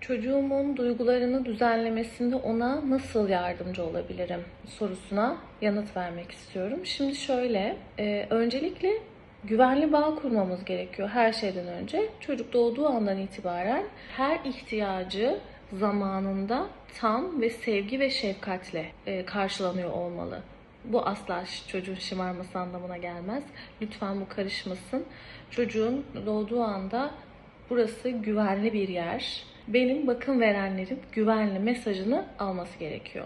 Çocuğumun duygularını düzenlemesinde ona nasıl yardımcı olabilirim sorusuna yanıt vermek istiyorum. Şimdi şöyle, e, öncelikle güvenli bağ kurmamız gerekiyor her şeyden önce. Çocuk doğduğu andan itibaren her ihtiyacı zamanında tam ve sevgi ve şefkatle e, karşılanıyor olmalı. Bu asla çocuğun şımarması anlamına gelmez. Lütfen bu karışmasın. Çocuğun doğduğu anda burası güvenli bir yer. Benim bakım verenlerin güvenli mesajını alması gerekiyor.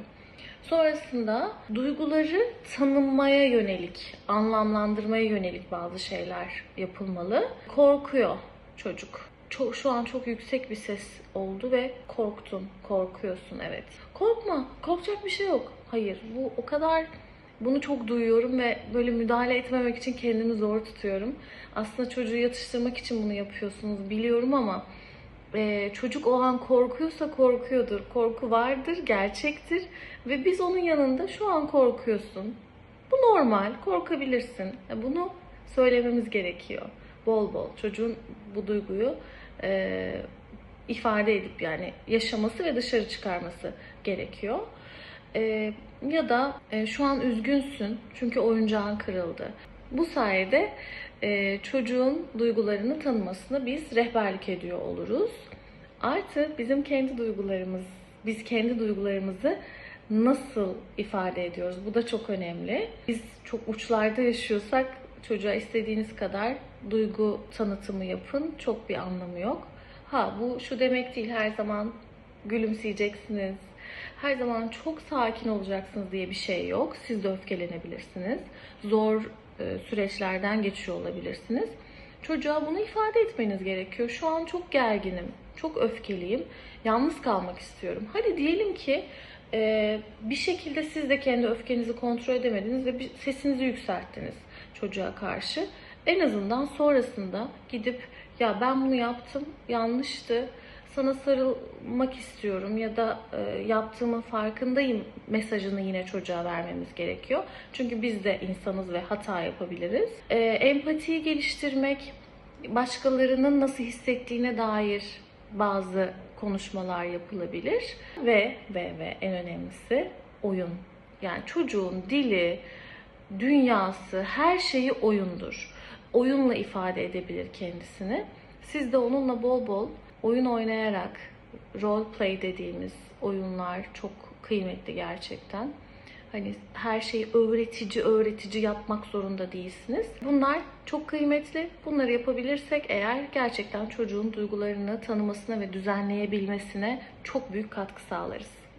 Sonrasında duyguları tanımaya yönelik, anlamlandırmaya yönelik bazı şeyler yapılmalı. Korkuyor çocuk. Çok, şu an çok yüksek bir ses oldu ve korktun, korkuyorsun evet. Korkma, korkacak bir şey yok. Hayır, bu o kadar bunu çok duyuyorum ve böyle müdahale etmemek için kendimi zor tutuyorum. Aslında çocuğu yatıştırmak için bunu yapıyorsunuz biliyorum ama e, çocuk o an korkuyorsa korkuyordur. Korku vardır, gerçektir ve biz onun yanında şu an korkuyorsun. Bu normal, korkabilirsin. E, Bunu söylememiz gerekiyor. Bol bol çocuğun bu duyguyu e, ifade edip yani yaşaması ve dışarı çıkarması gerekiyor. E, ya da e, şu an üzgünsün çünkü oyuncağın kırıldı. Bu sayede e, çocuğun duygularını tanımasına biz rehberlik ediyor oluruz. Artı bizim kendi duygularımız, biz kendi duygularımızı nasıl ifade ediyoruz? Bu da çok önemli. Biz çok uçlarda yaşıyorsak çocuğa istediğiniz kadar duygu tanıtımı yapın. Çok bir anlamı yok. Ha bu şu demek değil her zaman gülümseyeceksiniz. Her zaman çok sakin olacaksınız diye bir şey yok. Siz de öfkelenebilirsiniz. Zor süreçlerden geçiyor olabilirsiniz. Çocuğa bunu ifade etmeniz gerekiyor. Şu an çok gerginim, çok öfkeliyim, yalnız kalmak istiyorum. Hadi diyelim ki e, bir şekilde siz de kendi öfkenizi kontrol edemediniz ve sesinizi yükselttiniz çocuğa karşı. En azından sonrasında gidip ya ben bunu yaptım, yanlıştı, sana sarılmak istiyorum ya da e, yaptığımın farkındayım mesajını yine çocuğa vermemiz gerekiyor. Çünkü biz de insanız ve hata yapabiliriz. E, empatiyi geliştirmek, başkalarının nasıl hissettiğine dair bazı konuşmalar yapılabilir ve ve ve en önemlisi oyun. Yani çocuğun dili, dünyası, her şeyi oyundur. Oyunla ifade edebilir kendisini. Siz de onunla bol bol oyun oynayarak role play dediğimiz oyunlar çok kıymetli gerçekten. Hani her şeyi öğretici öğretici yapmak zorunda değilsiniz. Bunlar çok kıymetli. Bunları yapabilirsek eğer gerçekten çocuğun duygularını tanımasına ve düzenleyebilmesine çok büyük katkı sağlarız.